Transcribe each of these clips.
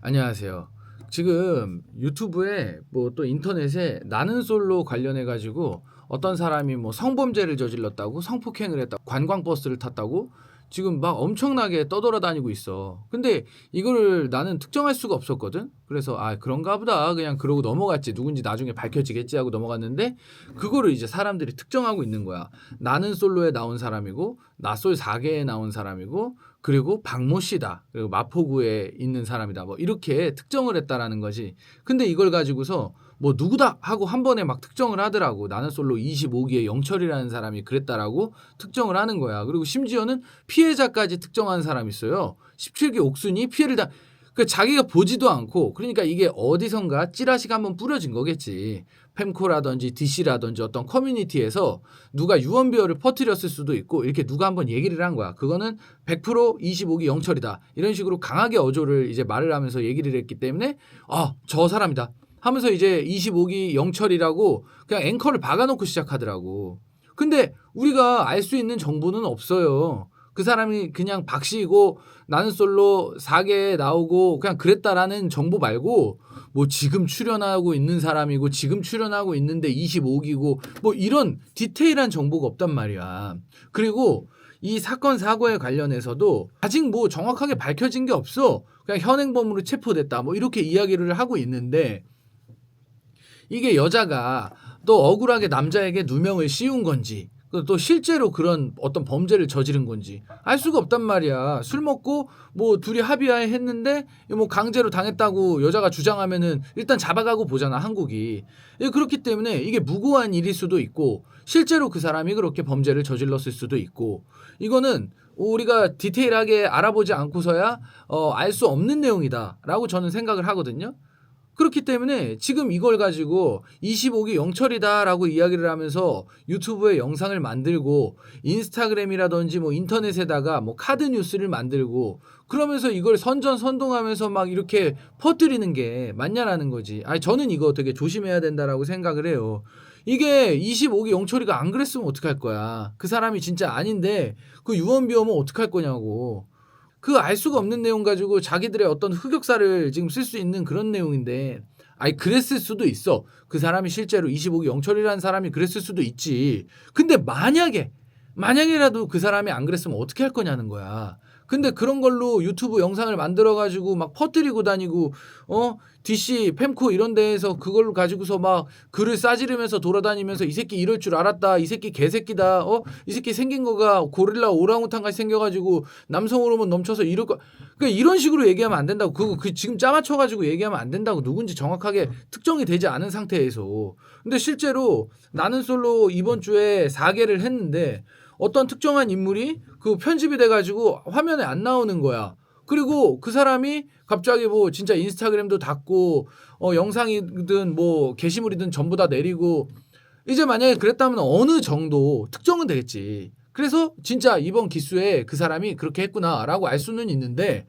안녕하세요. 지금 유튜브에 뭐 또 인터넷에 나는 솔로 관련해 가지고 어떤 사람이 뭐 성범죄를 저질렀다고 성폭행을 했다고 관광버스를 탔다고 지금 막 엄청나게 떠돌아다니고 있어. 근데 이거를 나는 특정할 수가 없었거든. 그래서 아 그런가 보다 그냥 그러고 넘어갔지. 누군지 나중에 밝혀지겠지 하고 넘어갔는데 그거를 이제 사람들이 특정하고 있는 거야. 나는 솔로에 나온 사람이고 나솔 4개에 나온 사람이고 그리고 박모 씨다. 그리고 마포구에 있는 사람이다. 뭐 이렇게 특정을 했다라는 거지. 근데 이걸 가지고서 뭐 누구다 하고 한 번에 막 특정을 하더라고. 나는 솔로 25기의 영철이라는 사람이 그랬다라고 특정을 하는 거야. 그리고 심지어는 피해자까지 특정한 사람이 있어요. 17기 옥순이 피해를 당그 자기가 보지도 않고 그러니까 이게 어디선가 찌라시가 한번 뿌려진 거겠지. fem코라든지 DC라든지 어떤 커뮤니티에서 누가 유언비어를 퍼뜨렸을 수도 있고 이렇게 누가 한번 얘기를 한 거야. 그거는 100% 25기 영철이다. 이런 식으로 강하게 어조를 이제 말을 하면서 얘기를 했기 때문에 아, 저 사람이다. 하면서 이제 25기 영철이라고 그냥 앵커를 박아놓고 시작하더라고. 근데 우리가 알 수 있는 정보는 없어요. 그 사람이 그냥 박씨이고 나는 솔로 4개에 나오고 그냥 그랬다라는 정보 말고 뭐 지금 출연하고 있는 사람이고 지금 출연하고 있는데 25기고 뭐 이런 디테일한 정보가 없단 말이야. 그리고 이 사건 사고에 관련해서도 아직 뭐 정확하게 밝혀진 게 없어. 그냥 현행범으로 체포됐다. 뭐 이렇게 이야기를 하고 있는데 이게 여자가 또 억울하게 남자에게 누명을 씌운 건지 그또 실제로 그런 어떤 범죄를 저지른 건지 알 수가 없단 말이야. 술 먹고 뭐 둘이 합의하에 했는데 뭐 강제로 당했다고 여자가 주장하면은 일단 잡아가고 보잖아 한국이. 예, 그렇기 때문에 이게 무고한 일일 수도 있고 실제로 그 사람이 그렇게 범죄를 저질렀을 수도 있고 이거는 우리가 디테일하게 알아보지 않고서야 어, 알 수 없는 내용이다라고 저는 생각을 하거든요. 그렇기 때문에 지금 이걸 가지고 25기 영철이다라고 이야기를 하면서 유튜브에 영상을 만들고 인스타그램이라든지 뭐 인터넷에다가 뭐 카드 뉴스를 만들고 그러면서 이걸 선전 선동하면서 막 이렇게 퍼뜨리는 게 맞냐라는 거지. 아니 저는 이거 되게 조심해야 된다라고 생각을 해요. 이게 25기 영철이가 안 그랬으면 어떡할 거야. 그 사람이 진짜 아닌데 그 유언비어면 어떡할 거냐고. 그 알 수가 없는 내용 가지고 자기들의 어떤 흑역사를 지금 쓸 수 있는 그런 내용인데 아니 그랬을 수도 있어. 그 사람이 실제로 25기 영철이라는 사람이 그랬을 수도 있지. 근데 만약에 만약이라도 그 사람이 안 그랬으면 어떻게 할 거냐는 거야. 근데 그런 걸로 유튜브 영상을 만들어 가지고 막 퍼뜨리고 다니고 어? DC fem코 이런 데에서 그걸 가지고서 막 글을 싸지르면서 돌아다니면서 이 새끼 이럴 줄 알았다 이 새끼 개새끼다 어? 이 새끼 생긴 거가 고릴라 오랑우탄 같이 생겨가지고 남성 호르몬 넘쳐서 이럴 거 그러니까 이런 식으로 얘기하면 안 된다고. 그거 그 지금 짜맞춰 가지고 얘기하면 안 된다고. 누군지 정확하게 특정이 되지 않은 상태에서. 근데 실제로 나는 솔로 이번 주에 4개를 했는데 어떤 특정한 인물이 그 편집이 돼가지고 화면에 안 나오는 거야. 그리고 그 사람이 갑자기 뭐 진짜 인스타그램도 닫고 어 영상이든 뭐 게시물이든 전부 다 내리고 이제 만약에 그랬다면 어느 정도 특정은 되겠지. 그래서 진짜 이번 기수에 그 사람이 그렇게 했구나라고 알 수는 있는데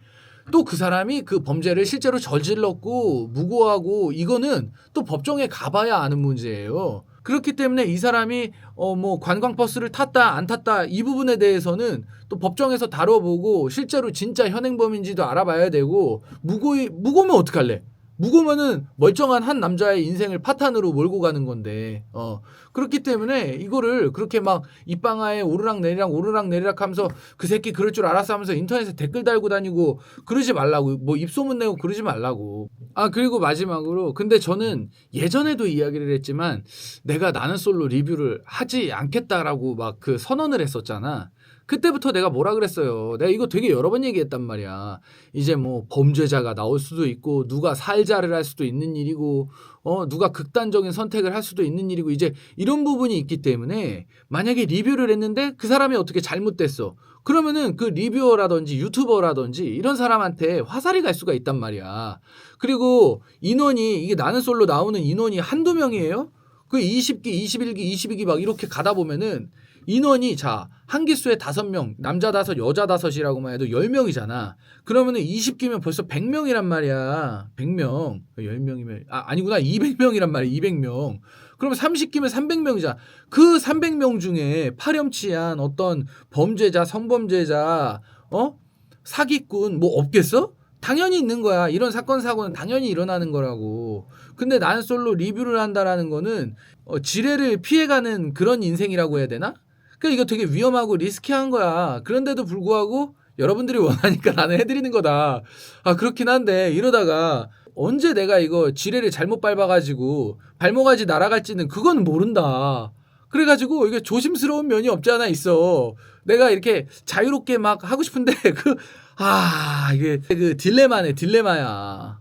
또 그 사람이 그 범죄를 실제로 저질렀고 무고하고 이거는 또 법정에 가봐야 아는 문제예요. 그렇기 때문에 이 사람이 어 뭐 관광 버스를 탔다 안 탔다 이 부분에 대해서는 또 법정에서 다뤄보고 실제로 진짜 현행범인지도 알아봐야 되고 무고 무고면 어떡할래? 무고면은 멀쩡한 한 남자의 인생을 파탄으로 몰고 가는 건데 어. 그렇기 때문에 이거를 그렇게 막 입방아에 오르락 내리락 오르락 내리락 하면서 그 새끼 그럴 줄 알았어 하면서 인터넷에 댓글 달고 다니고 그러지 말라고 뭐 입소문 내고 그러지 말라고. 아 그리고 마지막으로 근데 저는 예전에도 이야기를 했지만 내가 나는 솔로 리뷰를 하지 않겠다라고 막 그 선언을 했었잖아 그때부터 내가 뭐라 그랬어요. 내가 이거 되게 여러 번 얘기했단 말이야. 이제 뭐 범죄자가 나올 수도 있고 누가 살자를 할 수도 있는 일이고 어 누가 극단적인 선택을 할 수도 있는 일이고 이제 이런 부분이 있기 때문에 만약에 리뷰를 했는데 그 사람이 어떻게 잘못됐어. 그러면은 그 리뷰어라든지 유튜버라든지 이런 사람한테 화살이 갈 수가 있단 말이야. 그리고 인원이 이게 나는 솔로 나오는 인원이 한두 명이에요. 그 20기, 21기, 22기 막 이렇게 가다 보면은 인원이 자, 한 기수에 다섯 명, 남자 다섯, 여자 다섯이라고만 해도 열 명이잖아. 그러면은 20기면 벌써 100명이란 말이야. 100명. 10명이면 아, 아니구나. 200명이란 말이야. 200명. 그러면 30기면 300명이잖아. 그 300명 중에 파렴치한 어떤 범죄자, 성범죄자, 어? 사기꾼 뭐 없겠어? 당연히 있는 거야. 이런 사건 사고는 당연히 일어나는 거라고. 근데 난 솔로 리뷰를 한다라는 거는 어, 지뢰를 피해가는 그런 인생이라고 해야 되나? 그러니까 이거 되게 위험하고 리스키한 거야. 그런데도 불구하고 여러분들이 원하니까 나는 해드리는 거다. 아 그렇긴 한데 이러다가 언제 내가 이거 지뢰를 잘못 밟아가지고 발목까지 날아갈지는 그건 모른다. 그래가지고 이게 조심스러운 면이 없지 않아 있어. 내가 이렇게 자유롭게 막 하고 싶은데 그 아 이게 그 딜레마네 딜레마야.